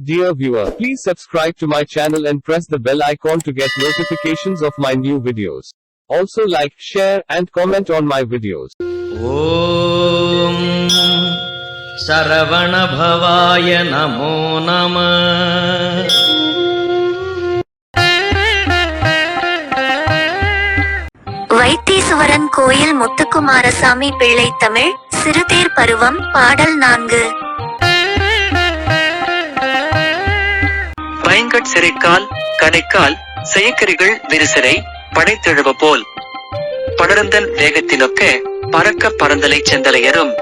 Dear viewer, please subscribe to my channel and press the bell icon to get notifications of my new videos. Also like, share and comment on my videos. ஓம் சரவணபவாய நமோ நம வைத்தீசுவரன் கோயில் முத்துக்குமாரசாமி பிள்ளை தமிழ் சிறுதேர் பருவம் பாடல் நான்கு பயங்கட் சிறைக்கால் கனைக்கால் செயக்கரிகள் விரிசரை படைத்தெழுவ போல். படர்ந்தன் வேகத்தினொக்க பறக்க பறந்தலை செந்தலையரும்.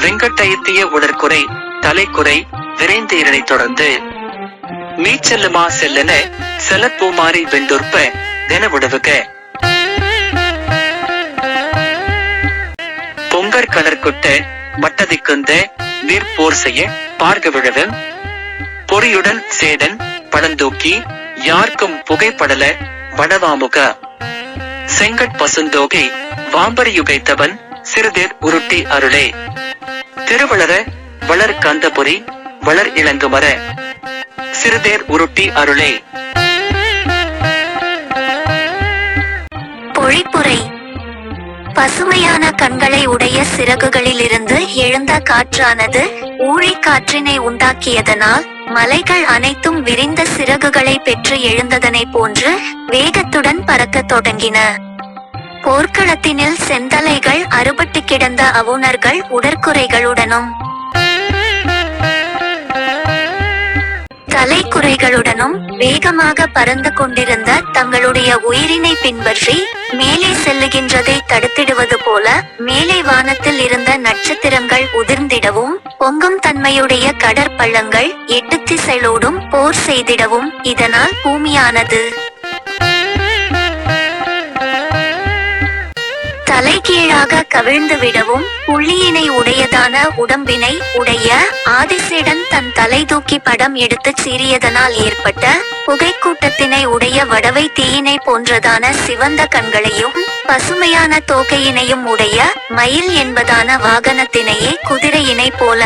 வெங்கட்டயத்திய உடற்குறை தலைக்குறை விரைந்த இதனை தொடர்ந்து. மீச்செல்லுமா செல்லென செலப்பூமாரி வெண்டுற்ப உடவுக பொங்கற் கடற்கொட்ட மட்டதிக்குந்த நீர்ப்போர் செய்ய பார்க்க விழவும். பொறியுடன் சேடன் பழந்தூக்கி யார்க்கும் புகைப்படல வடவாமுக செங்கட் பசுந்தோகை வாம்பரியுகைத்தவன் சிறுதேர் உருட்டி அருளே. திருவளர வளர் கந்தபுரி வளர் இளங்குமர. சிறுதேர் உருட்டி அருளே. பொழிப்புரை. பசுமையான கண்களை உடைய சிறகுகளிலிருந்து எழுந்த காற்றானது ஊழிக் காற்றினை உண்டாக்கியதனால் மலைகள் அனைத்தும் விரிந்த சிறகுகளை பெற்று எழுந்ததனைப் போன்று வேகத்துடன் பறக்கத் தொடங்கின. போர்க்களத்தினில் செந்தலைகள் அறுபட்டு கிடந்த அவுணர்கள் உடற்குறைகளுடனும் தலைக்குறைகளுடனும் வேகமாக பறந்து கொண்டிருந்த தங்களுடைய உயிரினை பின்பற்றி மேலே செல்லுகின்றதை தடுத்திடுவது போல மேலே வானத்தில் இருந்த நட்சத்திரங்கள் உதிர்ந்திடவும் பொங்கும் தன்மையுடைய கடற்பள்ளங்கள் எட்டு திசைகளோடும் போர் செய்திடவும் இதனால் பூமியானது. தலைகீழாக கவிழ்ந்து விடவும் புள்ளியினை உடையதான உடம்பினை உடைய ஆதிசேடன் தன் தலை தூக்கி படம் எடுத்துச் சீறியதனால் ஏற்பட்ட புகைக்கூட்டத்தினை உடைய வடவை தீயினை போன்றதான சிவந்த கண்களையும் பசுமையான தோகையினையும் உடைய மயில் என்பதான வாகனத்தினையே குதிரையினை போல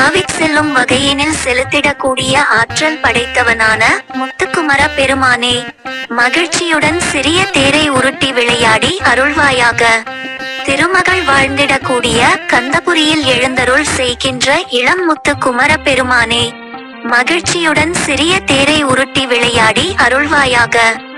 தாவித் செல்லும் வகையினில் செலுத்திடக்கூடிய ஆற்றல் படைத்தவனான முத்துக்குமர பெருமானே மகிழ்ச்சியுடன் சிறிய தேரை உருட்டி விளையாடி அருள்வாயாக. திருமகள் வாழ்ந்திடக்கூடிய கந்தபுரியில் எழுந்தருள் செய்கின்ற இளம் முத்து குமர பெருமானே மகிழ்ச்சியுடன் சிறிய தேரை உருட்டி விளையாடி அருள்வாயாக.